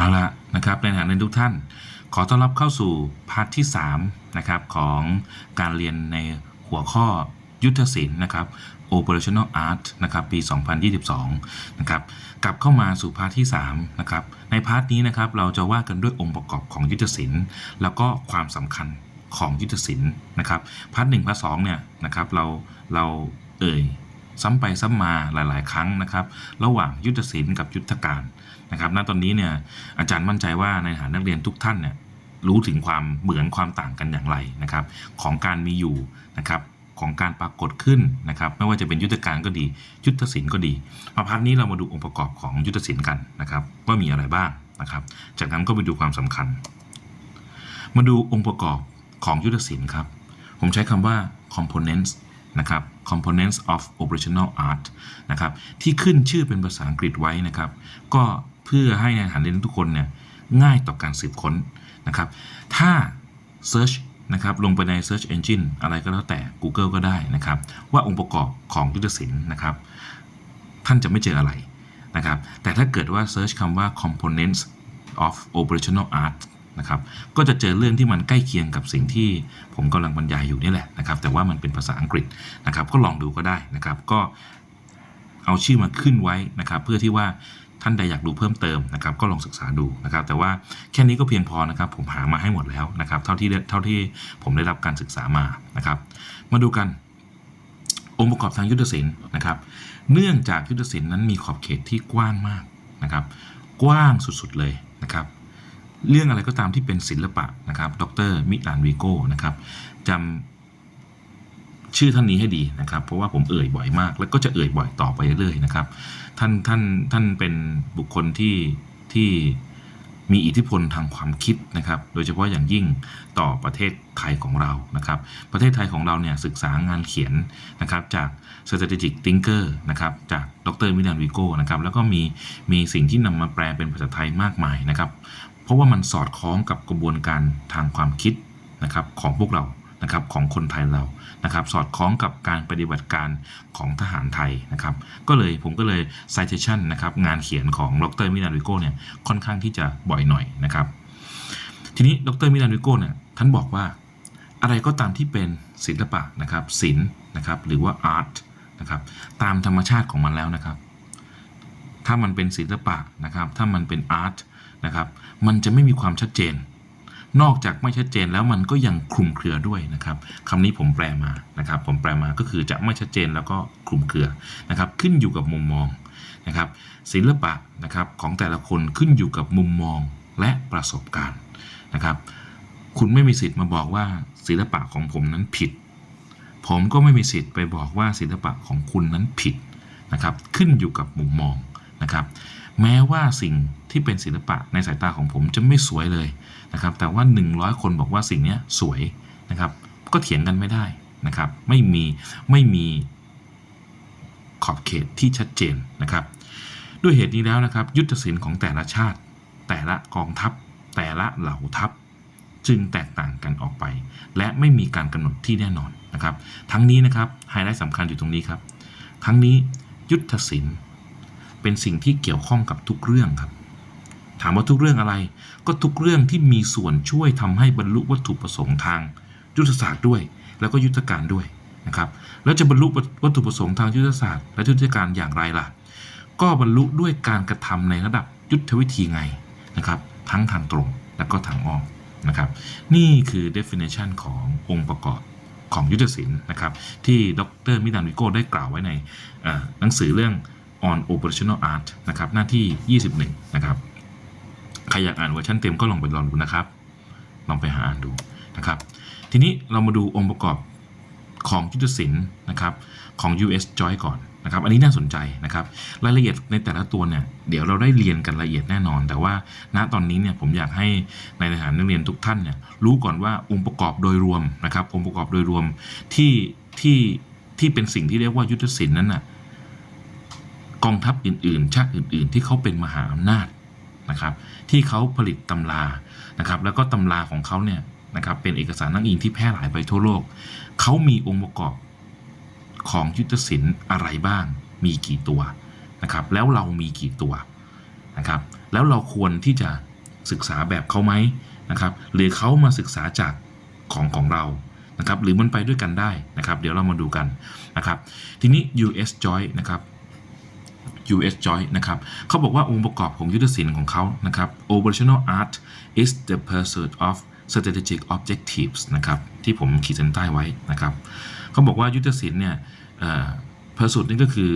เอาละนะครับในฐานะทุกท่าน ขอต้อนรับเข้าสู่พาร์ทที่3นะครับของการเรียนในหัวข้อยุทธศิลป์นะครับ Operational Art นะครับปี 2022 นะครับกลับเข้ามาสู่พาร์ทที่3นะครับในพาร์ทนี้นะครับเราจะว่ากันด้วยองค์ประกอบของยุทธศิลป์แล้วก็ความสำคัญของยุทธศิลป์นะครับพาร์ทหนึ่งพาร์ทสองเนี่ยนะครับเราเราเอ่ยซ้ำไปซ้ำมาหลาย ๆ ครั้งนะครับ ระหว่างยุทธศิลป์กับยุทธการ นะครับณตอนนี้เนี่ยอาจารย์มั่นใจว่าในฐานนักเรียนทุกท่านเนี่ยรู้ถึงความเหมือนความต่างกันอย่างไรนะครับ ของการมีอยู่นะครับของการปรากฏขึ้นนะครับ ไม่ว่าจะเป็นยุทธการก็ดี ยุทธศิลป์ก็ดีมาพาร์ทนี้เรามาดูองค์ประกอบของยุทธศิลป์กันนะครับว่ามีอะไรบ้างนะครับ จากนั้นก็ไปดูความสำคัญ มาดูองค์ประกอบของยุทธศิลป์ครับ ผมใช้คำว่า components นะครับ components of operational art นะครับ ที่ขึ้นชื่อเป็นภาษาอังกฤษไว้นะครับ ก็ พื่อให้ในฐานเรียนทุกคนเนี่ยง่ายต่อการสืบค้นนะครับ ถ้า search นะครับลงไปใน search engine อะไรก็แล้วแต่ Google ก็ได้นะครับ ว่าองค์ประกอบของยุทธศิลป์นะครับ ท่านจะไม่เจออะไรนะครับ แต่ถ้าเกิดว่า search คำว่า components of operational art นะครับก็จะเจอเรื่องที่มันใกล้เคียงกับสิ่งที่ผมกำลังบรรยายอยู่นี่แหละนะครับ แต่ว่ามันเป็นภาษาอังกฤษนะครับ ก็ลองดูก็ได้นะครับ ก็เอาชื่อมาขึ้นไว้นะครับ เพื่อที่ว่า ท่านใดอยากดูเพิ่มเติมนะครับก็ลองศึกษาดูนะครับ แต่ว่าแค่นี้ก็เพียงพอนะครับ ผมหามาให้หมดแล้วนะครับเท่าที่เท่าที่ผมได้รับการศึกษามานะครับ มาดูกันองค์ประกอบทางยุทธศิลป์นะครับ เนื่องจากยุทธศิลป์นั้นมีขอบเขตที่กว้างมากนะครับ กว้างสุดๆเลยนะครับ เรื่องอะไรก็ตามที่เป็นศิลปะนะครับ ดรมิลานวิโก้นะครับจำ ชื่อท่านนี้ให้ดีนะครับ เพราะว่าผมเอ่ยบ่อยมาก แล้วก็จะเอ่ยบ่อยต่อไปเรื่อยๆนะครับ ท่านท่านท่านเป็นบุคคลที่ที่มีอิทธิพลทางความคิดนะครับ โดยเฉพาะอย่างยิ่งต่อประเทศไทยของเรานะครับ ประเทศไทยของเราเนี่ยศึกษางานเขียนนะครับจาก strategic thinker นะครับจากดรมิลานวิโก้นะครับแล้วก็มีมีสิ่งที่นำมาแปลเป็นภาษาไทยมากมายนะครับ เพราะว่ามันสอดคล้องกับกระบวนการทางความคิดนะครับของพวกเรานะครับของคนไทยเรา นะครับสอดคล้องกับการปฏิบัติการของทหารไทยนะครับก็เลยผมก็เลย citation นะครับงานเขียนของดรมิลานวิโก้เนี่ยค่อนข้างที่จะบ่อยหน่อยนะครับทีนี้ดรมิลานวิโก้เนี่ยท่านบอกว่าอะไรก็ตามที่เป็นศิลปะนะครับศิลป์นะครับหรือว่า art นะครับตามธรรมชาติของมันแล้วนะครับ ถ้ามันเป็นศิลปะนะครับ ถ้ามันเป็นอาร์ตนะครับ มันจะไม่มีความชัดเจน นอกจากไม่ชัดเจนแล้วมันก็ยังคลุมเครือด้วยนะครับคำนี้ผมแปลมานะครับ ผมแปลมาก็คือจะไม่ชัดเจนแล้วก็คลุมเครือนะครับ ขึ้นอยู่กับมุมมองนะครับ ศิลปะนะครับของแต่ละคนขึ้นอยู่กับมุมมองและประสบการณ์นะครับ คุณไม่มีสิทธิ์มาบอกว่าศิลปะของผมนั้นผิด ผมก็ไม่มีสิทธิ์ไปบอกว่าศิลปะของคุณนั้นผิดนะครับ ขึ้นอยู่กับมุมมองนะครับ แม้ว่าสิ่งที่เป็นศิลปะในสายตาของผมจะไม่สวยเลย นะครับแต่ว่า 100 คนบอกว่าสิ่งนี้สวยนะครับก็เถียงกันไม่ได้นะครับไม่มีไม่มีขอบเขตที่ชัดเจนนะครับ ด้วยเหตุนี้แล้วนะครับ ยุทธศิลป์ของแต่ละชาติ แต่ละกองทัพ แต่ละเหล่าทัพ จึงแตกต่างกันออกไป และไม่มีการกำหนดที่แน่นอนนะครับ ทั้งนี้นะครับไฮไลท์สำคัญอยู่ตรงนี้ครับ ทั้งนี้ยุทธศิลป์เป็นสิ่งที่เกี่ยวข้องกับทุกเรื่องครับ ถามว่าทุกเรื่องอะไร ก็ทุกเรื่องที่มีส่วนช่วยทำให้บรรลุวัตถุประสงค์ทางยุทธศาสตร์ด้วย แล้วก็ยุทธการด้วยนะครับ แล้วจะบรรลุวัตถุประสงค์ทางยุทธศาสตร์ และยุทธการอย่างไรล่ะ ก็บรรลุด้วยการกระทำในระดับยุทธวิธีไงนะครับ ทั้งทางตรงและก็ทางอ้อมนะครับ นี่คือ definition ขององค์ประกอบของยุทธศิลป์นะครับที่ดรมิดานวิโก้ได้กล่าวไว้ในหนังสือเรื่อง on operational art นะครับหน้าที่ 21 นะครับ ใครอยากอ่านเวอร์ชันเต็มก็ลองไปลองดูนะครับ ลองไปหาอ่านดูนะครับ ทีนี้เรามาดูองค์ประกอบของยุทธศิลป์นะครับของ US Joy ก่อนนะครับอันนี้น่าสนใจนะครับ รายละเอียดในแต่ละตัวเนี่ยเดี๋ยวเราได้เรียนกันละเอียดแน่นอน แต่ว่าณตอนนี้เนี่ยผมอยากให้ในฐานนักเรียนทุกท่านเนี่ยรู้ก่อนว่าองค์ประกอบโดยรวมนะครับ องค์ประกอบโดยรวมที่ที่ที่เป็นสิ่งที่เรียกว่ายุทธศิลป์นั้นน่ะกองทัพอื่นๆ ชาติอื่น ๆ ที่เขาเป็นมหาอำนาจ นะครับ ที่เขาผลิตตำรานะครับ แล้วก็ตำราของเขาเนี่ยนะครับเป็นเอกสารนั่งอิงที่แพร่หลายไปทั่วโลก เขามีองค์ประกอบของยุทธศิลป์อะไรบ้าง มีกี่ตัวนะครับ แล้วเรามีกี่ตัวนะครับ แล้วเราควรที่จะศึกษาแบบเขาไหมนะครับ หรือเขามาศึกษาจากของของเรานะครับ หรือมันไปด้วยกันได้นะครับ เดี๋ยวเรามาดูกันนะครับ ทีนี้ US Joint นะครับ US Joint นะครับเขาบอกว่าองค์ประกอบของยุทธศิลป์ของเขานะครับ operational art is the pursuit of strategic objectives นะครับที่ผมขีดเส้นใต้ไว้นะครับเขาบอกว่ายุทธศิลป์เนี่ย pursuit นี่ก็คือ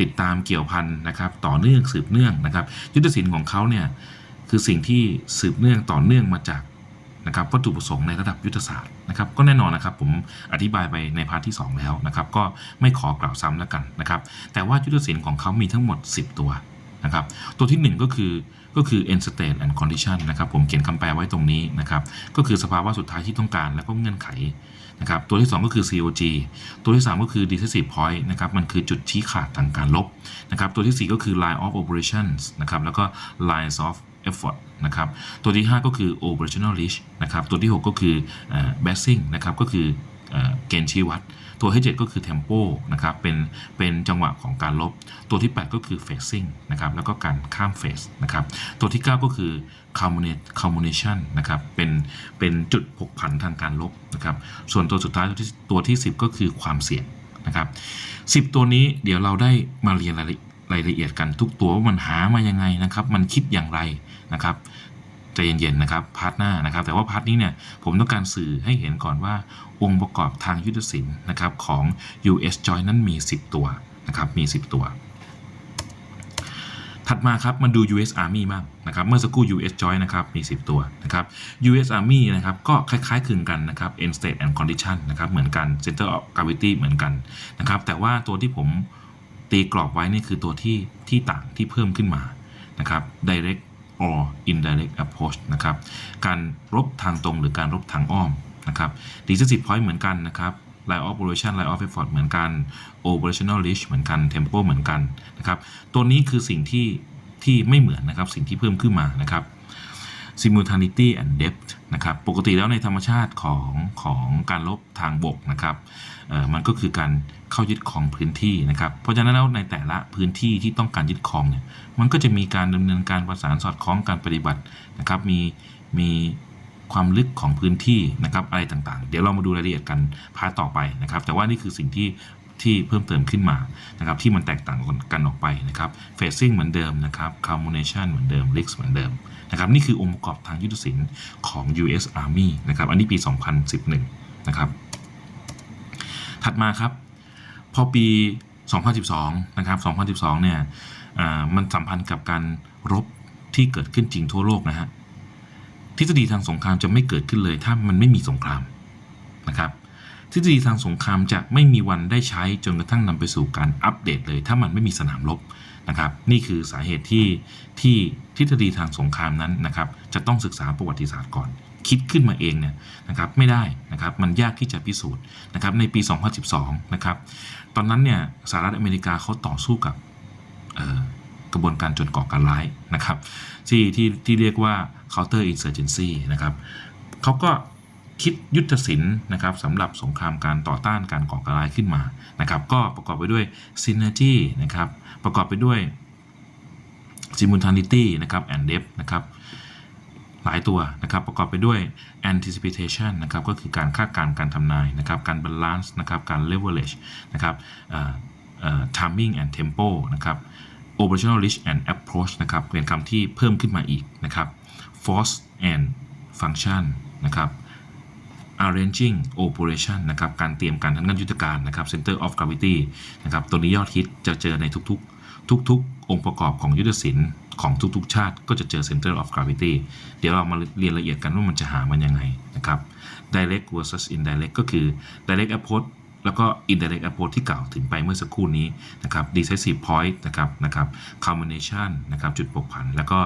ติดตามเกี่ยวพันนะครับต่อเนื่องสืบเนื่องนะครับ ยุทธศิลป์ของเขาเนี่ยคือสิ่งที่สืบเนื่องต่อเนื่องมาจาก นะครับวัตถุประสงค์ในระดับยุทธศาสตร์นะครับก็แน่นอนนะครับผมอธิบายไปในพาร์ทที่ 2 แล้วนะครับก็ไม่ขอกล่าวซ้ำแล้วกันนะครับแต่ว่ายุทธศิลป์ของเขามีทั้งหมด 10 ตัวนะครับตัวที่ 1 ก็คือก็คือ end state and condition นะครับผมเขียนคำแปลไว้ตรงนี้นะครับก็คือสภาวะสุดท้ายที่ต้องการแล้วก็เงื่อนไขนะครับตัวที่ 2 ก็คือ COG ตัวที่ 3 ก็คือ decisive point นะครับมันคือจุดชี้ขาดทางการลบนะครับตัวทีสี่4 ก็คือ line of operations นะครับแล้วก็ lines of effort นะครับ ตัวที่ 5 ก็คือ operational reach นะครับ ตัวที่ 6 ก็คือ basing นะครับ ก็คือเกณฑ์ชี้วัด ตัวที่ 7 ก็คือ tempo นะครับ เป็น เป็นจังหวะของการลบ ตัวที่ 8 ก็คือ phasing นะครับ แล้วก็การข้าม phase นะครับ ตัวที่ 9 ก็คือ culminate culmination นะครับ เป็น เป็นจุดผกผันทางการลบนะครับ ส่วนตัวสุดท้ายตัวที่ตัวที่ 10 ก็คือความเสี่ยงนะครับ10 ตัวนี้เดี๋ยวเราได้มาเรียนรายละเอียดกันทุกตัวว่ามันหามายังไงนะครับ มันคิดอย่างไร นะครับใจเย็นๆนะครับพาร์ทหน้านะครับ แต่ว่าพาร์ทนี้เนี่ยผมต้องการสื่อให้เห็นก่อนว่า องค์ประกอบทางยุทธศิลป์นะครับของ US Joint นั้นมี 10 ตัวนะครับมี 10 ตัว ถัดมาครับมาดู US Army บ้างนะครับเมื่อสักครู่ US Joint นะครับมี 10 ตัวนะครับ US Army นะครับก็คล้ายๆคลึงกันนะครับ end state and condition นะครับเหมือนกัน center of gravity เหมือนกันนะครับแต่ว่าตัวที่ผมตีกรอบไว้นี่คือตัวที่ที่ต่างที่เพิ่มขึ้นมานะครับ direct or indirect approach นะครับ การรบทางตรงหรือการรบทางอ้อมนะครับ decisive point เหมือนกันนะครับ line of operation line of effort เหมือนกัน operational reach เหมือนกัน tempo เหมือนกันนะครับ ตัวนี้คือสิ่งที่ที่ไม่เหมือนนะครับ สิ่งที่เพิ่มขึ้นมานะครับ simultaneity and depth นะครับ ปกติแล้วในธรรมชาติของของการลบทางบกนะครับเอ่อมันก็คือการ เข้ายึดครองพื้นที่นะครับ เพราะฉะนั้นแล้วในแต่ละพื้นที่ที่ต้องการยึดครองเนี่ยมันก็จะมีการดำเนินการประสานสอดคล้องการปฏิบัตินะครับ มีมีความลึกของพื้นที่นะครับอะไรต่างๆ เดี๋ยวเรามาดูรายละเอียดกันพาต่อไปนะครับ แต่ว่านี่คือสิ่งที่ที่เพิ่มเติมขึ้นมานะครับที่มันแตกต่างกันออกไปนะครับ phasing เหมือนเดิมนะครับ culmination เหมือนเดิม risk เหมือนเดิมนะครับนี่คือองค์ประกอบทางยุทธศิลป์ของ US Army นะครับอันนี้ปี 2011 นะครับถัดมาครับ พอปี 2012 นะครับ 2012 เนี่ยมันสัมพันธ์กับการรบที่เกิดขึ้นจริงทั่วโลกนะฮะทฤษฎีทางสงครามจะไม่เกิดขึ้นเลยถ้ามันไม่มีสงครามนะครับทฤษฎีทางสงครามจะไม่มีวันได้ใช้จนกระทั่งนำไปสู่การอัปเดตเลย ถ้ามันไม่มีสนามรบนะครับ นี่คือสาเหตุที่ที่ทฤษฎีทางสงครามนั้นนะครับ จะต้องศึกษาประวัติศาสตร์ก่อน คิดขึ้นมาเองเนี่ยนะครับไม่ได้นะครับมันยากที่จะพิสูจน์นะครับในปี 2012 นะครับตอนนั้นเนี่ยสหรัฐอเมริกาเขาต่อสู้กับกระบวนการจนก่อการร้ายนะครับที่ที่ที่เรียกว่า counter insurgency นะครับเขาก็คิดยุทธศิลป์นะครับสำหรับสงครามการต่อต้านการก่อการร้ายขึ้นมานะครับก็ประกอบไปด้วย synergy นะครับประกอบไปด้วย simultaneity นะครับ and depth นะครับ หลายตัวนะครับประกอบไปด้วย anticipation นะครับก็คือการคาดการณ์การทำนายนะครับการ balance นะครับการ leverage นะครับ timing and tempo นะครับ operational reach and approach นะครับเป็นคำที่เพิ่มขึ้นมาอีกนะครับ force and function นะครับ arranging operation นะครับการเตรียมการทางด้านยุทธการนะครับ center of gravity นะครับตัวนี้ยอดฮิตจะเจอในทุกๆ ทุกๆ องค์ประกอบของยุทธศิลป์ ของทุกๆ ชาติก็จะเจอ center of gravity เดี๋ยวเรามาเรียนละเอียดกันว่ามันจะหามันยังไงนะครับ direct versus indirect ก็คือ direct approach แล้วก็ indirect approach ที่กล่าวถึงไปเมื่อสักครู่นี้นะครับ decisive point นะครับนะครับ culmination นะครับจุดปกผัน แล้วก็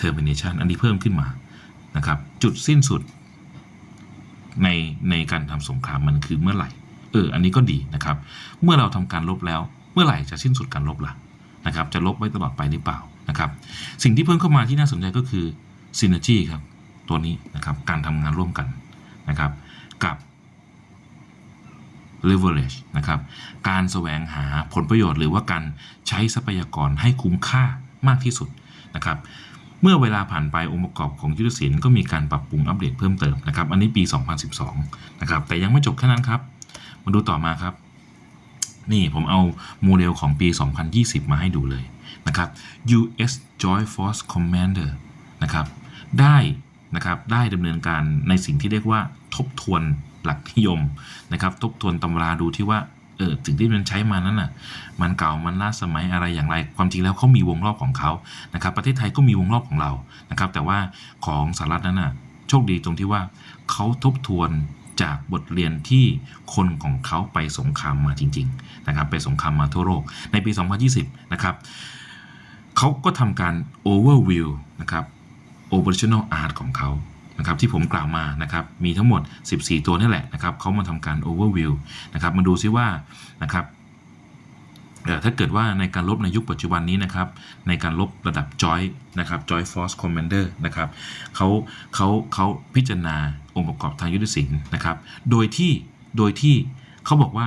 termination อันนี้เพิ่มขึ้นมานะครับจุดสิ้นสุดในในการทำสงครามมันคือเมื่อไหร่ เออ อันนี้ก็ดีนะครับ เมื่อเราทำการลบแล้ว เมื่อไหร่จะสิ้นสุดการลบล่ะนะครับ จะลบไว้ตลอดไปหรือเปล่า นะครับ สิ่งที่เพิ่มเข้ามาที่น่าสนใจก็คือ synergy ครับ ตัวนี้นะครับการทำงานร่วมกันนะครับกับ leverage นะครับการแสวงหาผลประโยชน์หรือว่าการใช้ทรัพยากรให้คุ้มค่ามากที่สุดนะครับเมื่อเวลาผ่านไปองค์ประกอบของยุทธศิลป์ก็มีการปรับปรุงอัปเดตเพิ่มเติมนะครับ อันนี้ปี 2012 นะครับ แต่ยังไม่จบแค่นั้นครับ มาดูต่อมาครับ นี่ผมเอาโมเดลของปี 2020 มาให้ดูเลย นะครับ US Joint Force Commander นะครับได้นะครับได้ดำเนินการในสิ่งที่เรียกว่าทบทวนหลักนิยมนะครับ ทบทวนตำราดูที่ว่าเออสิ่งที่มันใช้มานั้นน่ะมันเก่ามันล้าสมัยอะไรอย่างไร ความจริงแล้วเขามีวงรอบของเขานะครับ ประเทศไทยก็มีวงรอบของเรานะครับ แต่ว่าของสหรัฐนั้นน่ะโชคดีตรงที่ว่าเขาทบทวนจากบทเรียนที่คนของเขาไปสงครามมาจริง ๆ นะครับ ไปสงครามมาทั่วโลกในปี 2020 นะครับ เขาก็ทำการ overview นะครับ operational art ของเขานะครับที่ผมกล่าวมานะครับมีทั้งหมด 14 ตัวนี่แหละนะครับเขามาทำการ overview นะครับมาดูซิว่านะครับถ้าเกิดว่าในการลบในยุคปัจจุบันนี้นะครับ ในการลบระดับ joint นะครับ joint force commander นะครับเขาเขาเขาพิจารณาองค์ประกอบทางยุทธศิลป์นะครับ โดยที่โดยที่เขาบอกว่า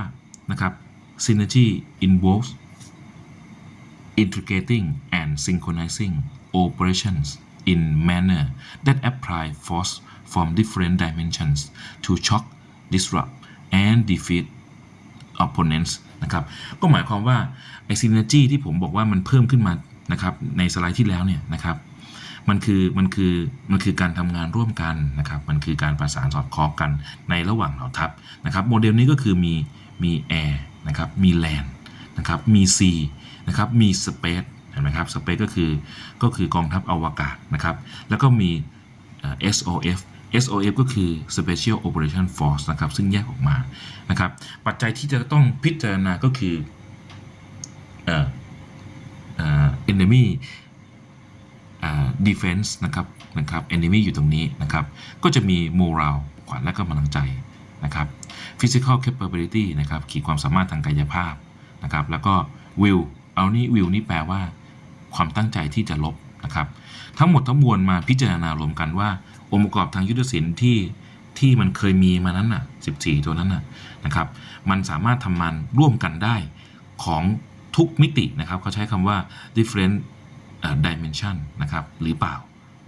นะครับ synergy involves integrating and synchronizing operations in manner that apply force from different dimensions to shock, disrupt, and defeat opponents นะครับ ก็หมายความว่าไอ้ synergy ที่ผมบอกว่ามันเพิ่มขึ้นมานะครับในสไลด์ที่แล้วเนี่ยนะครับมันคือมันคือมันคือการทำงานร่วมกันนะครับ มันคือการประสานสอดคล้องกันในระหว่างเหล่าทัพนะครับ โมเดลนี้ก็คือมีมี air นะครับ มี land น นะครับมี sea นะครับมี space เห็นไหมครับ space ก็คือก็คือกองทัพอวกาศนะครับแล้วก็มี SOF SOF ก็คือ Special Operation Force นะครับซึ่งแยกออกมานะครับปัจจัยที่จะต้องพิจารณาก็คือเอ่อเอ่อ enemy อ่า defense นะครับนะครับ enemy อยู่ตรงนี้นะครับก็จะมี moral ขวัญและกำลังใจนะครับ physical capability นะครับขีดความสามารถทางกายภาพ นะครับ แล้วก็ will เอานี่ will นี่แปลว่า ความตั้งใจที่จะลบนะครับ ทั้งหมดทั้งมวลมาพิจารณารวมกันว่า องค์ประกอบทางยุทธศิลป์ที่ที่มันเคยมีมานั้นน่ะ 14 ตัวนั้นน่ะนะครับ มันสามารถทำมันร่วมกันได้ของทุกมิตินะครับเขาใช้คำว่า different dimension นะครับหรือเปล่า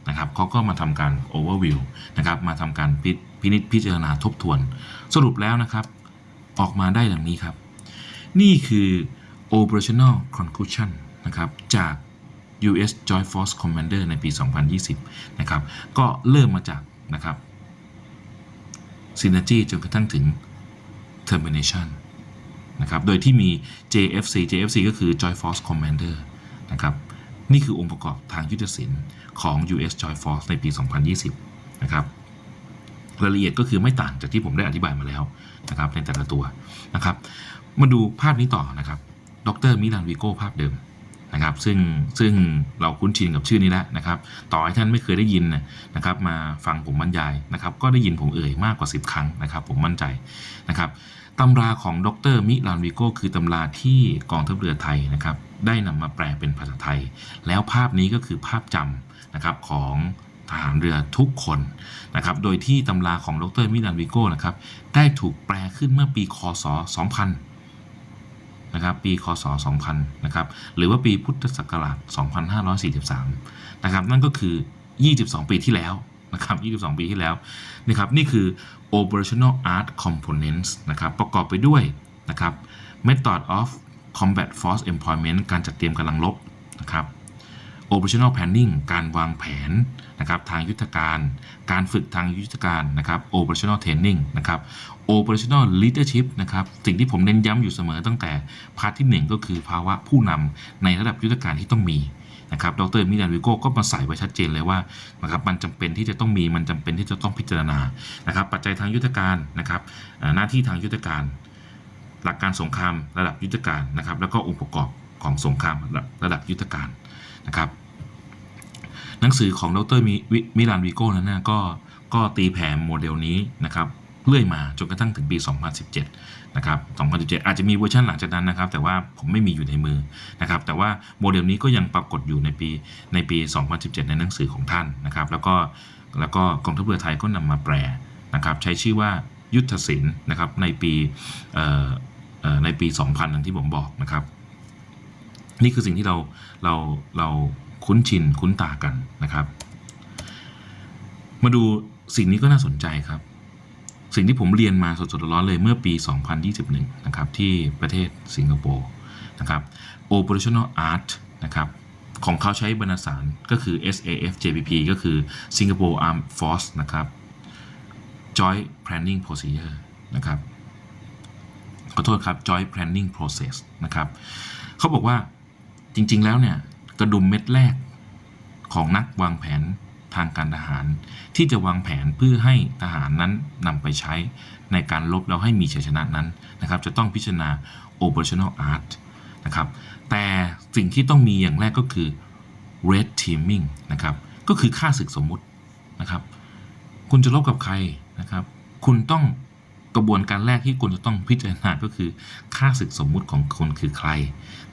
นะครับเขาก็มาทำการ overview นะครับมาทำการพิพนิจพิจารณาทบทวน สรุปแล้วนะครับ ออกมาได้ดังนี้ครับ นี่คือ operational conclusion นะครับจาก US Joint Force Commander ในปี 2020 นะครับ ก็เริ่มมาจากนะครับ synergy จนกระทั่งถึง termination นะครับ โดยที่มี JFC JFC ก็คือ Joint Force Commander นะครับ นี่คือองค์ประกอบทางยุทธศิลป์ของ US Joint Force ในปี 2020 นะครับ รายละเอียดก็คือไม่ต่างจากที่ผมได้อธิบายมาแล้วนะครับในแต่ละตัวนะครับ มาดูภาพนี้ต่อนะครับดรมิลานวิโก้ภาพเดิมนะครับ ซึ่งซึ่งเราคุ้นชินกับชื่อนี้แล้วนะครับ ต่อให้ท่านไม่เคยได้ยินนะครับ มาฟังผมบรรยายนะครับ ก็ได้ยินผมเอ่ยมากกว่า 10 ครั้งนะครับ ผมมั่นใจนะครับตำราของดรมิลานวิโก้คือตำราที่กองทัพเรือไทยนะครับ ได้นำมาแปลเป็นภาษาไทย แล้วภาพนี้ก็คือภาพจำนะครับของ ทหารเรือทุกคนนะครับ โดยที่ตำราของดรมิลานวิโก้นะครับ ได้ถูกแปลขึ้นเมื่อปีคศ 2000 นะครับ ปี คศ 2000 นะครับ หรือว่าปีพุทธศักราช 2543 นะครับ นั่นก็คือ 22 ปีที่แล้วนะครับ 22 ปีที่แล้วนะครับ นี่คือ operational art components นะครับ ประกอบไปด้วยนะครับ method of combat force employment การจัดเตรียมกำลังรบนะครับ operational planning การวางแผนนะครับทางยุทธการ การฝึกทางยุทธการนะครับ operational training นะครับ operational leadership นะครับสิ่งที่ผมเน้นย้ำอยู่เสมอตั้งแต่พาร์ทที่ 1 ก็คือภาวะผู้นำในระดับยุทธการที่ต้องมีนะครับ ดรมิลานวิโก้ก็มาใส่ไว้ชัดเจนเลยว่านะครับมันจำเป็นที่จะต้องมี มันจำเป็นที่จะต้องพิจารณา นะครับ ปัจจัยทางยุทธการนะครับ หน้าที่ทางยุทธการ หลักการสงครามระดับยุทธการนะครับ แล้วก็องค์ประกอบของสงครามระดับยุทธการ นะครับหนังสือของดรมิวิมิลานวิโก้นั้นนะก็ก็ตีแผ่โมเดลนี้นะครับเรื่อยมาจนกระทั่งถึงปี 2017 นะครับ 2017 อาจจะมีเวอร์ชันหลังจากนั้นนะครับ แต่ว่าผมไม่มีอยู่ในมือนะครับ แต่ว่าโมเดลนี้ก็ยังปรากฏอยู่ในปีในปี 2017 ในหนังสือของท่านนะครับ แล้วก็แล้วก็กองทัพเรือไทยก็นำมาแปลนะครับ ใช้ชื่อว่ายุทธศิลป์นะครับในปีในปี 2000อย่างที่ผมบอกนะครับ นี่คือสิ่งที่เราเราเราคุ้นชินคุ้นตากันนะครับ มาดูสิ่งนี้ก็น่าสนใจครับ สิ่งที่ผมเรียนมาสดๆร้อนเลยเมื่อปี 2021 นะครับ ที่ประเทศสิงคโปร์นะครับ operational art นะครับของเขาใช้บรรณสารก็คือ SAF JPP ก็คือ Singapore Armed Force นะครับ Joint Planning Procedure นะครับ ขอโทษครับ Joint Planning Process นะครับ เขาบอกว่า จริงๆแล้วเนี่ยกระดุมเม็ดแรกของนักวางแผนทางการทหาร ที่จะวางแผนเพื่อให้ทหารนั้นนำไปใช้ในการลบแล้วให้มีชัยชนะนั้นนะครับ จะต้องพิจารณา operational art นะครับ แต่สิ่งที่ต้องมีอย่างแรกก็คือ red teaming นะครับ ก็คือค่าศึกสมมุตินะครับ คุณจะลบกับใครนะครับ คุณต้อง กระบวนการแรกที่คุณจะต้องพิจารณาก็คือค่าศึกสมมุติของคุณคือใคร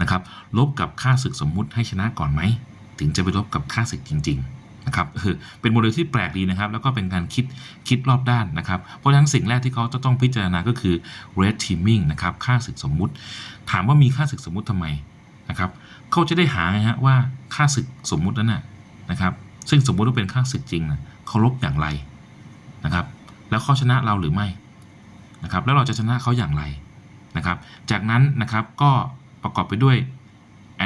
นะครับ ลบกับค่าศึกสมมุติให้ชนะก่อนไหม ถึงจะไปลบกับค่าศึกจริง ๆนะครับเออเป็นโมเดลที่แปลกดีนะครับ แล้วก็เป็นการคิดคิดรอบด้านนะครับ เพราะฉะนั้นสิ่งแรกที่เขาจะต้องพิจารณาก็คือ red teaming นะครับค่าศึกสมมุติ ถามว่ามีค่าศึกสมมุติทำไมนะครับเขาจะได้หาไงฮะว่าค่าศึกสมมุตินั้นนะนะครับ ซึ่งสมมุติว่าเป็นค่าศึกจริงนะเขาลบอย่างไรนะครับ แล้วเขาชนะเราหรือไม่ นะครับแล้วเราจะชนะเขาอย่างไรนะครับจากนั้นนะครับก็ประกอบไปด้วย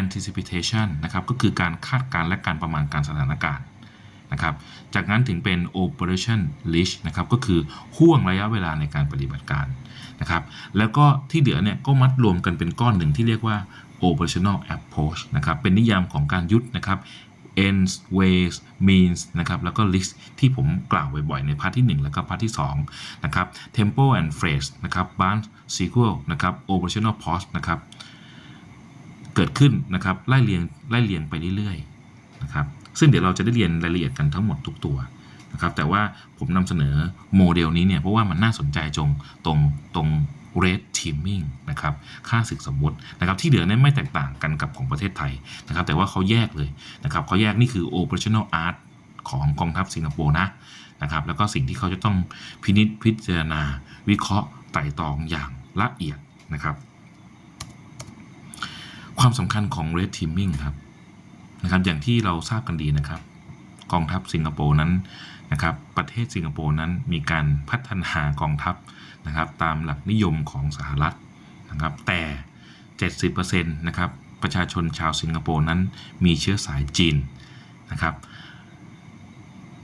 anticipation นะครับก็คือการคาดการณ์และการประมาณการสถานการณ์นะครับจากนั้นถึงเป็น operation leash นะครับก็คือห่วงระยะเวลาในการปฏิบัติการนะครับแล้วก็ที่เหลือเนี่ยก็มัดรวมกันเป็นก้อนหนึ่งที่เรียกว่า operational approach นะครับเป็นนิยามของการยุทธนะครับ ends ways means นะครับแล้วก็ list ที่ผมกล่าวบ่อยๆ ในพาร์ทที่ 1 แล้วก็พาร์ทที่2นะครับ tempo and phrase นะครับ bunch sequel นะครับ operational pause นะครับเกิดขึ้นนะครับไล่เรียงไล่เรียงไปเรื่อยๆนะครับซึ่งเดี๋ยวเราจะได้เรียนรายละเอียดกันทั้งหมดทุกตัวนะครับแต่ว่าผมนำเสนอโมเดลนี้เนี่ยเพราะว่ามันน่าสนใจจงตรงตรง red teaming นะครับค่าศึกสมมุตินะครับที่เหลือเนี่ยไม่แตกต่างกันกับของประเทศไทยนะครับแต่ว่าเขาแยกเลยนะครับเขาแยกนี่คือ operational art ของกองทัพสิงคโปร์นะนะครับแล้วก็สิ่งที่เขาจะต้องพินิจพิจารณาวิเคราะห์ไต่ตองอย่างละเอียดนะครับ ความสำคัญของ red teaming ครับนะครับอย่างที่เราทราบกันดีนะครับ กองทัพสิงคโปร์นั้นนะครับประเทศสิงคโปร์นั้นมีการพัฒนากองทัพนะครับตามหลักนิยมของสหรัฐนะครับแต่ 70%นะครับประชาชนชาวสิงคโปร์นั้นมีเชื้อสายจีนนะครับ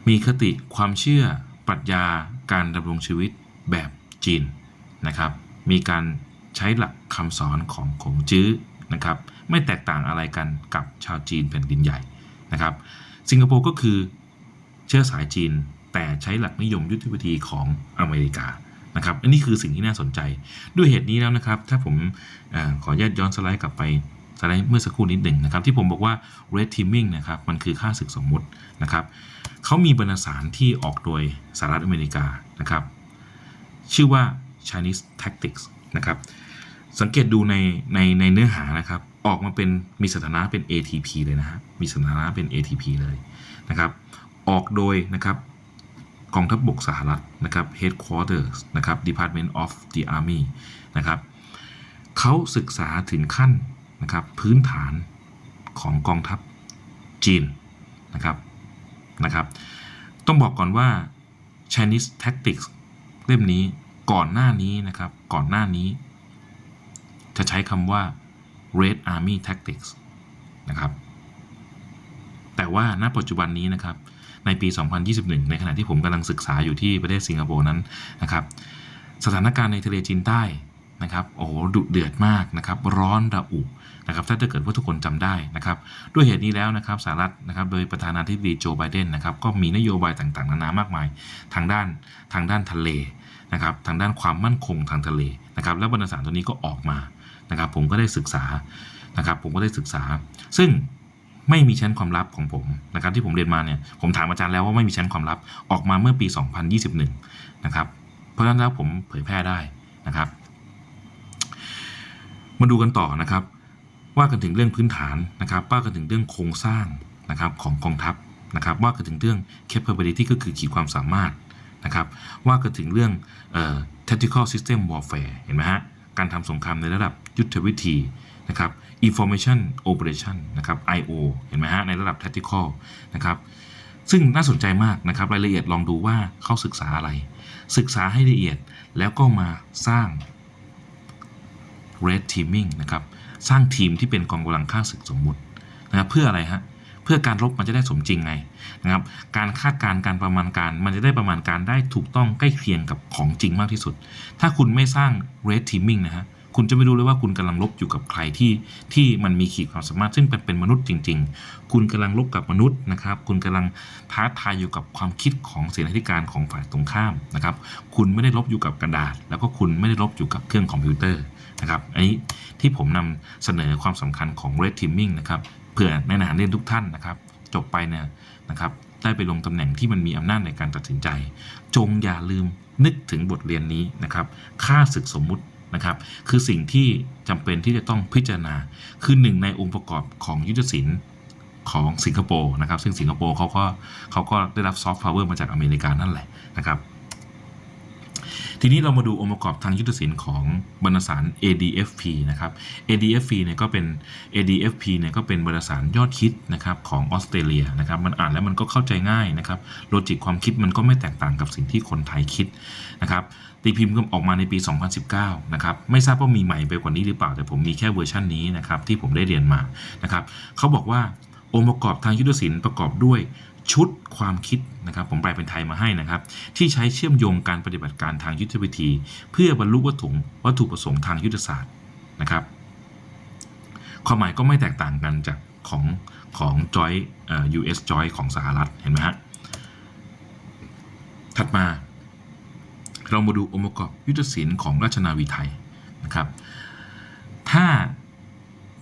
มีคติความเชื่อปรัชญาการดำรงชีวิตแบบจีนนะครับมีการใช้หลักคำสอนของขงจื้อนะครับไม่แตกต่างอะไรกันกับชาวจีนแผ่นดินใหญ่นะครับ สิงคโปร์ก็คือเชื้อสายจีน แต่ใช้หลักนิยมยุทธวิธีของอเมริกานะครับอันนี้คือสิ่งที่น่าสนใจ ด้วยเหตุนี้แล้วนะครับ ถ้าผมอขออนุญาตย้อนสไลด์กลับไปสไลด์เมื่อสักครู่นิดหนึ่งนะครับ ที่ผมบอกว่า red teaming นะครับมันคือค่าศึกสมมุตินะครับเขามีบรรณสารที่ออกโดยสหรัฐอเมริกานะครับ ชื่อว่า Chinese Tactics นะครับ สังเกตดูในในในเนื้อหานะครับ ออกมาเป็นมีสถานะเป็น ATP เลยนะฮะมีสถานะเป็น ATP เลยนะครับ ออกโดยนะครับกองทัพบบกสหรัฐนะครับ Headquarters นะครับ Department of the Army นะครับเขาศึกษาถึงขั้นนะครับพื้นฐานของกองทัพจีนนะครับนะครับ ต้องบอกก่อนว่า Chinese Tactics เล่มนี้ก่อนหน้านี้นะครับก่อนหน้านี้ จะใช้คำว่า Red Army Tactics นะครับ แต่ว่าณปัจจุบันนี้นะครับ ในปี 2021 ในขณะที่ผมกำลังศึกษาอยู่ที่ประเทศสิงคโปร์นั้นนะครับ สถานการณ์ในทะเลจีนใต้นะครับ โอ้ดุเดือดมากนะครับ ร้อนระอุนะครับ ถ้าเกิดว่าทุกคนจำได้นะครับ ด้วยเหตุนี้แล้วนะครับสหรัฐนะครับ โดยประธานาธิบดีโจไบเดนนะครับ ก็มีนโยบายต่างๆ นานามากมาย ทางด้านทางด้านทะเลนะครับ ทางด้านความมั่นคงทางทะเลนะครับ แล้วบรรณสารตัวนี้ก็ออกมา นะครับผมก็ได้ศึกษานะครับผมก็ได้ศึกษา ซึ่งไม่มีชั้นความลับของผมนะครับที่ผมเรียนมาเนี่ยผมถามอาจารย์แล้วว่าไม่มีชั้นความลับออกมาเมื่อปี 2021 นะครับเพราะฉะนั้นแล้วผมเผยแพร่ได้นะครับ มาดูกันต่อนะครับ ว่ากันถึงเรื่องพื้นฐานนะครับว่ากันถึงเรื่องโครงสร้างนะครับของกองทัพนะครับว่ากันถึงเรื่อง capability ก็คือขีดความสามารถนะครับว่ากันถึงเรื่องออ tactical system warfare เห็นไหมฮะ การทำสงครามในระดับยุทธวิธีนะครับ information operation นะครับ IO เห็นไหมฮะ ในระดับ tactical นะครับซึ่งน่าสนใจมากนะครับรายละเอียดลองดูว่าเขาศึกษาอะไร ศึกษาให้ละเอียดแล้วก็มาสร้าง red teaming นะครับ สร้างทีมที่เป็นกองกำลังข้าศึกสมมุตินะครับเพื่ออะไรฮะเพื่อการรบมันจะได้สมจริงไงนะครับการคาดการณ์การประมาณการ มันจะได้ประมาณการได้ถูกต้องใกล้เคียงกับของจริงมากที่สุด ถ้าคุณไม่สร้าง red teaming นะฮะคุณจะไม่รู้เลยว่าคุณกำลังลบอยู่กับใครที่ที่มันมีขีดความสามารถซึ่งเป็นเป็นมนุษย์จริง ๆ คุณกำลังลบกับมนุษย์นะครับ คุณกำลังท้าทายอยู่กับความคิดของเสนาธิการของฝ่ายตรงข้ามนะครับ คุณไม่ได้ลบอยู่กับกระดาษ แล้วก็คุณไม่ได้ลบอยู่กับเครื่องคอมพิวเตอร์นะครับ อันนี้ที่ผมนำเสนอความสำคัญของ red teaming นะครับ เพื่อในหารเรียนทุกท่านนะครับ จบไปเนี่ยนะครับ ได้ไปลงตำแหน่งที่มันมีอำนาจในการตัดสินใจ จงอย่าลืมนึกถึงบทเรียนนี้นะครับค่าศึกสมมุตินะครับคือสิ่งที่จำเป็นที่จะต้องพิจารณา คือหนึ่งในองค์ประกอบของยุทธศิลป์ของสิงคโปร์นะครับ ซึ่งสิงคโปร์เขาก็เขาก็ได้รับซอฟต์พาวเวอร์มาจากอเมริกานั่นแหละนะครับ ทีนี้เรามาดูองค์ประกอบทางยุทธศิลป์ของบรรณสาร ADFP นะครับ ADFP เนี่ยก็เป็น ADFP เนี่ยก็เป็นบรรณสารยอดฮิตนะครับของออสเตรเลียนะครับมันอ่านแล้วมันก็เข้าใจง่ายนะครับโลจิกความคิดมันก็ไม่แตกต่างกับสิ่งที่คนไทยคิดนะครับตีพิมพ์ก็ออกมาในปี 2019 นะครับ ไม่ทราบว่ามีใหม่ไปกว่านี้หรือเปล่า แต่ผมมีแค่เวอร์ชันนี้นะครับที่ผมได้เรียนมา นะครับ เขาบอกว่าองค์ประกอบทางยุทธศิลป์ประกอบด้วย ชุดความคิดนะครับ ผมแปลเป็นไทยมาให้นะครับ ที่ใช้เชื่อมโยงการปฏิบัติการทางยุทธวิธี เพื่อบรรลุวัตถุวัตถุประสงค์ทางยุทธศาสตร์นะครับ ความหมายก็ไม่แตกต่างกันจากของของจอยเอ่อ US Joy ของสหรัฐเห็นไหมฮะถัดมา เรามาดูองค์ประกอบยุทธศิลป์ของราชนาวีไทยนะครับ ถ้า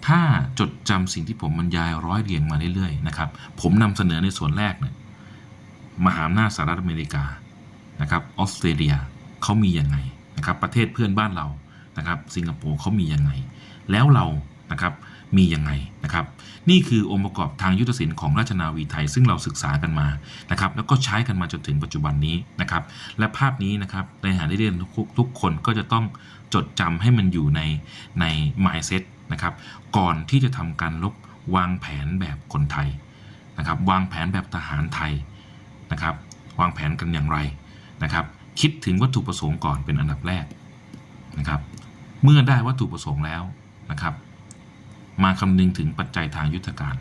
ถ้า จดจำสิ่งที่ผมบรรยายร้อยเรียงมาเรื่อยๆนะครับ ผมนำเสนอในส่วนแรกเนี่ยมหาอำนาจสหรัฐอเมริกานะครับออสเตรเลียเขามียังไงนะครับประเทศเพื่อนบ้านเรานะครับสิงคโปร์เขามียังไง แล้วเรานะครับมียังไงนะครับนี่คือองค์ประกอบทางยุทธศิลป์ของราชนาวีไทย ซึ่งเราศึกษากันมานะครับแล้วก็ใช้กันมาจนถึงปัจจุบันนี้นะครับและภาพนี้นะครับในหาได้เรียนทุกคนก็จะต้องจดจำให้มันอยู่ในใน mindset นะครับ ก่อนที่จะทำการลบวางแผนแบบคนไทยนะครับ วางแผนแบบทหารไทยนะครับ วางแผนกันอย่างไรนะครับ คิดถึงวัตถุประสงค์ก่อนเป็นอันดับแรกนะครับ เมื่อได้วัตถุประสงค์แล้วนะครับ มาคำนึงถึงปัจจัยทางยุทธการ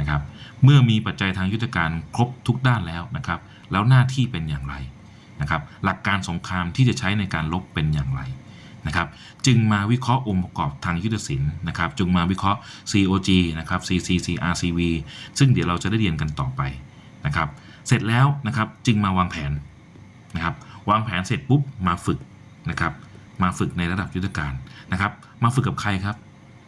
นะครับ เมื่อมีปัจจัยทางยุทธการครบทุกด้านแล้วนะครับ แล้วหน้าที่เป็นอย่างไรนะครับ หลักการสงครามที่จะใช้ในการลบเป็นอย่างไร นะครับจึงมาวิเคราะห์องค์ประกอบทางยุทธศิลป์นะครับจึงมาวิเคราะห์ COG นะครับ CCCRCV ซึ่งเดี๋ยวเราจะได้เรียนกันต่อไปนะครับเสร็จแล้วนะครับจึงมาวางแผนนะครับวางแผนเสร็จปุ๊บมาฝึกนะครับมาฝึกในระดับยุทธการนะครับมาฝึกกับใครครับ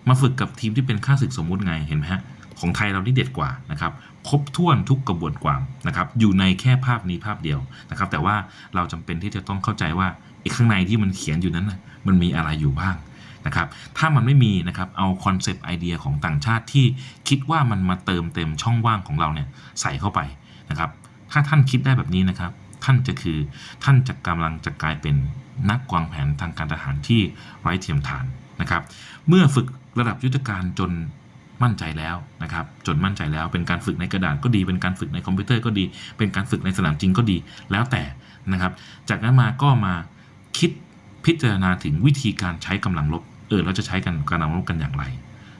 มาฝึกกับทีมที่เป็นข้าศึกสมมุติไงเห็นไหมฮะของไทยเรานี่เด็ดกว่านะครับครบถ้วนทุกกระบวนความนะครับอยู่ในแค่ภาพนี้ภาพเดียวนะครับแต่ว่าเราจำเป็นที่จะต้องเข้าใจว่าไอ้ข้างในที่มันเขียนอยู่นั้นนะ มันมีอะไรอยู่บ้างนะครับ ถ้ามันไม่มีนะครับ เอาคอนเซปต์ไอเดียของต่างชาติที่คิดว่ามันมาเติมเต็มช่องว่างของเราเนี่ยใส่เข้าไปนะครับ ถ้าท่านคิดได้แบบนี้นะครับ ท่านจะคือท่านจะกำลังจะกลายเป็นนักวางแผนทางการทหารที่ไร้เทียมทานนะครับ เมื่อฝึกระดับยุทธการจนมั่นใจแล้วนะครับ จนมั่นใจแล้วเป็นการฝึกในกระดาษก็ดี เป็นการฝึกในคอมพิวเตอร์ก็ดี เป็นการฝึกในสนามจริงก็ดี แล้วแต่นะครับ จากนั้นมาก็มาคิด พิจารณาถึงวิธีการใช้กำลังรบเออเราจะใช้กันกำลังรบกันอย่างไร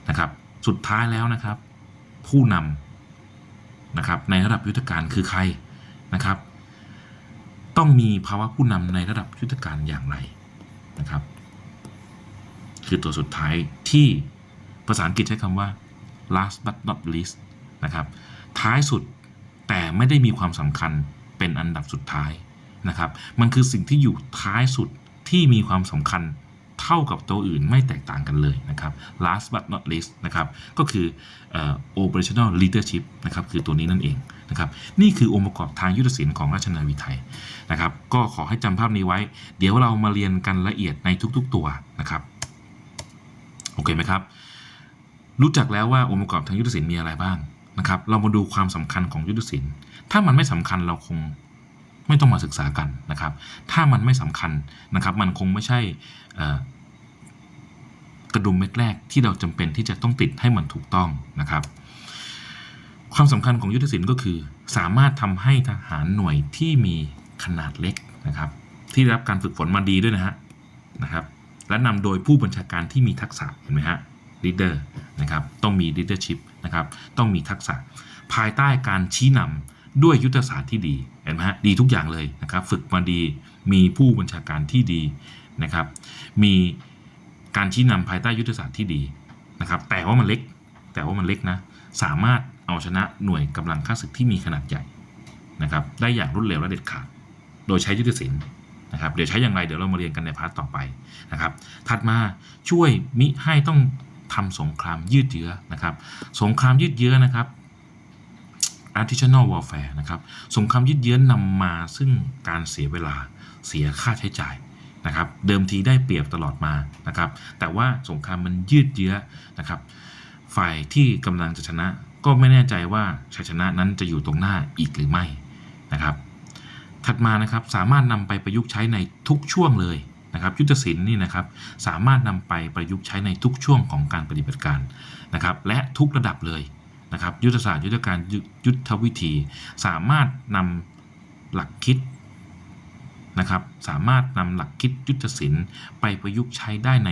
นะครับ สุดท้ายแล้วนะครับ ผู้นำนะครับในระดับยุทธการคือใครนะครับ ต้องมีภาวะผู้นำในระดับยุทธการอย่างไรนะครับ คือตัวสุดท้ายที่ภาษาอังกฤษใช้คำว่า last but not least นะครับ ท้ายสุดแต่ไม่ได้มีความสำคัญเป็นอันดับสุดท้ายนะครับ มันคือสิ่งที่อยู่ท้ายสุด ที่มีความสำคัญเท่ากับตัวอื่นไม่แตกต่างกันเลยนะครับ last but not least นะครับ ก็คืออ operational leadership นะครับ คือตัวนี้นั่นเองนะครับ นี่คือองค์ประกอบทางยุทธศิลป์ของราชนาวีไทยนะครับ ก็ขอให้จำภาพนี้ไว้ เดี๋ยวเรามาเรียนกันละเอียดในทุกๆตัวนะครับ โอเคไหมครับ รู้จักแล้วว่าองค์ประกอบทางยุทธศิลป์มีอะไรบ้างนะครับ เรามาดูความสำคัญของยุทธศิลป์ ถ้ามันไม่สำคัญเราคง ไม่ต้องมาศึกษากันนะครับ ถ้ามันไม่สำคัญนะครับ มันคงไม่ใช่กระดุมเม็ดแรกที่เราจำเป็นที่จะต้องติดให้มันถูกต้องนะครับ ความสำคัญของยุทธศิลป์ก็คือ สามารถทำให้ทหารหน่วยที่มีขนาดเล็กนะครับ ที่ได้รับการฝึกฝนมาดีด้วยนะฮะนะครับ และนำโดยผู้บัญชาการที่มีทักษะเห็นไหมฮะ leader นะครับต้องมี leadership นะครับต้องมีทักษะ ภายใต้การชี้นำด้วยยุทธศาสตร์ที่ดี เห็นไหมฮะดีทุกอย่างเลยนะครับฝึกมาดีมีผู้บัญชาการที่ดีนะครับมีการชี้นำภายใต้ยุทธศาสตร์ที่ดีนะครับแต่ว่ามันเล็กแต่ว่ามันเล็กนะสามารถเอาชนะหน่วยกำลังข้าศึกที่มีขนาดใหญ่นะครับได้อย่างรวดเร็วและเด็ดขาด โดยใช้ยุทธศิลป์นะครับเดี๋ยวใช้อย่างไรเดี๋ยวเรามาเรียนกันในพาร์ทต่อไปนะครับถัดมาช่วยมิให้ต้องทำสงครามยืดเยื้อนะครับสงครามยืดเยื้อนะครับ artisanal warfare นะครับสงครามยืดเยื้อนำมาซึ่งการเสียเวลาเสียค่าใช้จ่ายนะครับ เดิมทีได้เปรียบตลอดมานะครับ แต่ว่าสงครามมันยืดเยื้อนะครับ ฝ่ายที่กำลังจะชนะก็ไม่แน่ใจว่าชัยชนะนั้นจะอยู่ตรงหน้าอีกหรือไม่นะครับ ถัดมานะครับสามารถนำไปประยุกต์ใช้ในทุกช่วงเลยนะครับยุทธศิลป์นี่นะครับสามารถนำไปประยุกต์ใช้ในทุกช่วงของการปฏิบัติการนะครับและทุกระดับเลย นะครับยุทธศาสตร์ยุทธการยุทธวิธี สามารถนำหลักคิดนะครับสามารถนำหลักคิดยุทธศิลป์ไปประยุกต์ใช้ได้ใน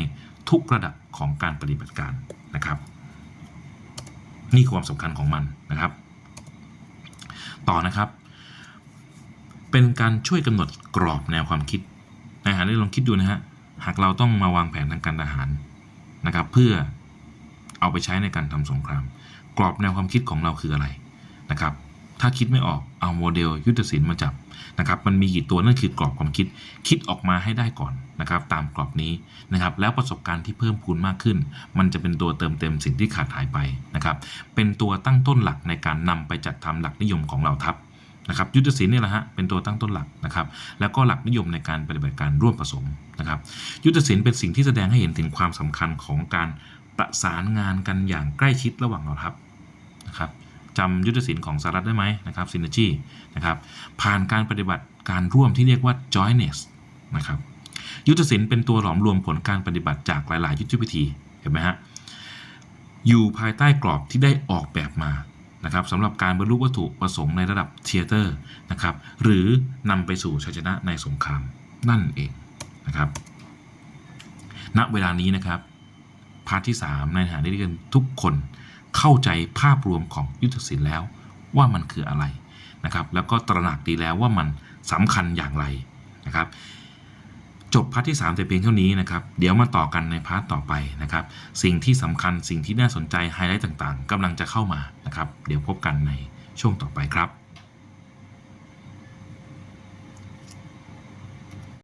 ทุกระดับของการปฏิบัติการนะครับ นี่ความสำคัญของมันนะครับ ต่อนะครับ เป็นการช่วยกำหนดกรอบแนวความคิดนะฮะนี่ลองคิดดูนะฮะหากเราต้องมาวางแผนทางการทหารนะครับ เพื่อเอาไปใช้ในการทำสงคราม กรอบแนวความคิดของเราคืออะไรนะครับ ถ้าคิดไม่ออกเอาโมเดลยุทธศิลป์มาจับนะครับ มันมีกี่ตัวนั่นคือกรอบความคิด คิดออกมาให้ได้ก่อนนะครับ ตามกรอบนี้นะครับ แล้วประสบการณ์ที่เพิ่มพูนมากขึ้น มันจะเป็นตัวเติมเต็มสิ่งที่ขาดหายไปนะครับ เป็นตัวตั้งต้นหลักในการนำไปจัดทำหลักนิยมของเราทัพนะครับยุทธศิลป์นี่แหละฮะเป็นตัวตั้งต้นหลักนะครับ แล้วก็หลักนิยมในการปฏิบัติการร่วมผสมนะครับ ยุทธศิลป์เป็นสิ่งที่แสดงให้เห็นถึงความสำคัญของการ ประสานงานกันอย่างใกล้ชิดระหว่างเหล่าทัพนะครับจำยุทธศิลป์ของสหรัฐได้ไหมนะครับ synergy นะครับผ่านการปฏิบัติการร่วมที่เรียกว่า jointness นะครับยุทธศิลป์เป็นตัวหลอมรวมผลการปฏิบัติจากหลาย ๆ ยุทธวิธีเห็นไหมฮะอยู่ภายใต้กรอบที่ได้ออกแบบมานะครับสำหรับการบรรลุวัตถุประสงค์ในระดับเทเตอร์นะครับหรือนำไปสู่ชัยชนะในสงครามนั่นเองนะครับณเวลานี้นะครับาร์ทที่ 3 ในฐานะที่ทุกคนเข้าใจภาพรวมของยุทธศิลป์แล้ว ว่ามันคืออะไรนะครับ แล้วก็ตระหนักดีแล้วว่ามันสำคัญอย่างไรนะครับ จบพาร์ทที่ 3 แต่เพียงเท่านี้นะครับ เดี๋ยวมาต่อกันในพาร์ทต่อไปนะครับ สิ่งที่สำคัญสิ่งที่น่าสนใจไฮไลท์ต่างๆกำลังจะเข้ามานะครับ เดี๋ยวพบกันในช่วงต่อไปครับ